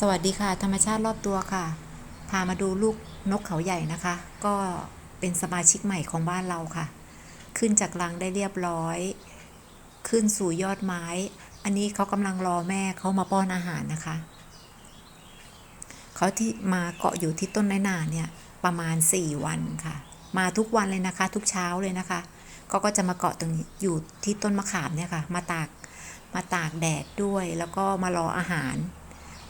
สวัสดีค่ะ ธรรมชาติรอบตัวค่ะ พามาดูลูกนกเขาใหญ่นะคะ ก็เป็นสมาชิกใหม่ของบ้านเราค่ะ ขึ้นจากรังได้เรียบร้อย ขึ้นสู่ยอดไม้ อันนี้เขากำลังรอแม่เขามาป้อนอาหารนะคะ เขาที่มาเกาะอยู่ที่ต้นไม้นาเนี่ยประมาณ 4 วันค่ะ มาทุกวันเลยนะคะ ทุกเช้าเลยนะคะเขาก็จะมาเกาะตรงนี้อยู่ที่ต้นมะขามเนี่ยค่ะ มาตากมาตากแดดด้วย แล้วก็มารออาหาร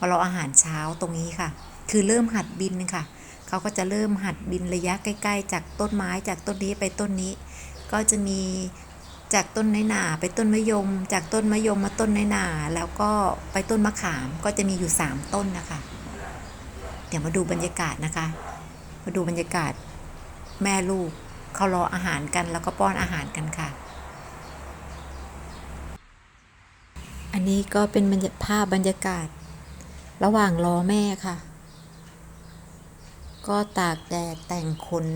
มารออาหารเช้าตรงนี้ค่ะ คือเริ่มหัดบินค่ะ เขาก็จะเริ่มหัดบินระยะใกล้ ๆ จากต้นไม้จากต้นนี้ไปต้นนี้ ก็จะมีจากต้นไม้หนาไปต้นมะยม จากต้นมะยมมาต้นไม้หนาแล้วก็ไปต้นมะขามก็จะมีอยู่ 3 ต้นนะคะ เดี๋ยวมาดูบรรยากาศนะคะ มาดูบรรยากาศแม่ลูกเขารออาหารกันแล้วก็ป้อนอาหารกันค่ะ อันนี้ก็เป็นภาพบรรยากาศ ระหว่างรอแม่ค่ะ ก็ตากแดดแต่งขน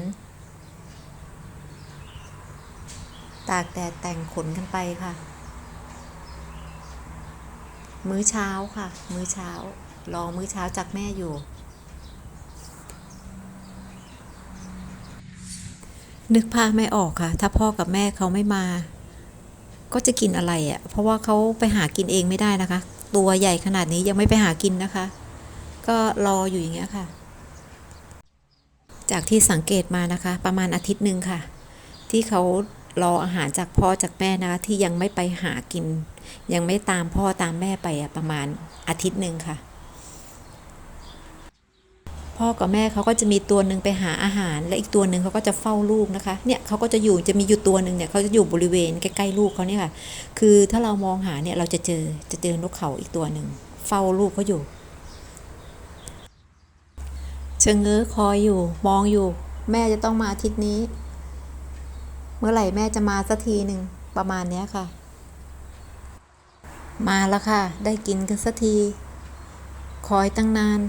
ตากแดดแต่งขนกันไปค่ะ มื้อเช้าค่ะ มื้อเช้ารอมื้อเช้าจากแม่อยู่ นึกภาพไม่ออกค่ะ ถ้าพ่อกับแม่เขาไม่มา ก็จะกินอะไรอะ่ะ เพราะว่าเขาไปหากินเองไม่ได้นะคะ ตัวใหญ่ขนาดนี้ยังไม่ไปหากินนะคะ ก็รออยู่อย่างเงี้ยค่ะ จากที่สังเกตมานะคะ ประมาณอาทิตย์หนึ่งค่ะ ที่เขารออาหารจากพ่อจากแม่นะคะที่ยังไม่ไปหากิน ยังไม่ตามพ่อตามแม่ไปอะประมาณอาทิตย์หนึ่งค่ะ พ่อกับแม่เขาก็จะมีตัวหนึ่งไปหาอาหาร และอีกตัวหนึ่งเขาก็จะเฝ้าลูกนะคะเนี่ยเขาก็จะอยู่จะมีอยู่ตัวหนึ่งเนี่ยเขาจะอยู่บริเวณใกล้ๆลูกเขาเนี่ยค่ะคือถ้าเรามองหาเนี่ยเราจะเจอจะเจอนกเขาอีกตัวหนึ่งเฝ้าลูกเขาอยู่เชิงเง้อคอยอยู่มองอยู่ แม่จะต้องมาอาทิตย์นี้ เมื่อไหร่แม่จะมาสักทีหนึ่งประมาณเนี้ยค่ะ มาแล้วค่ะ ได้กินกันสักที คอยตั้งนาน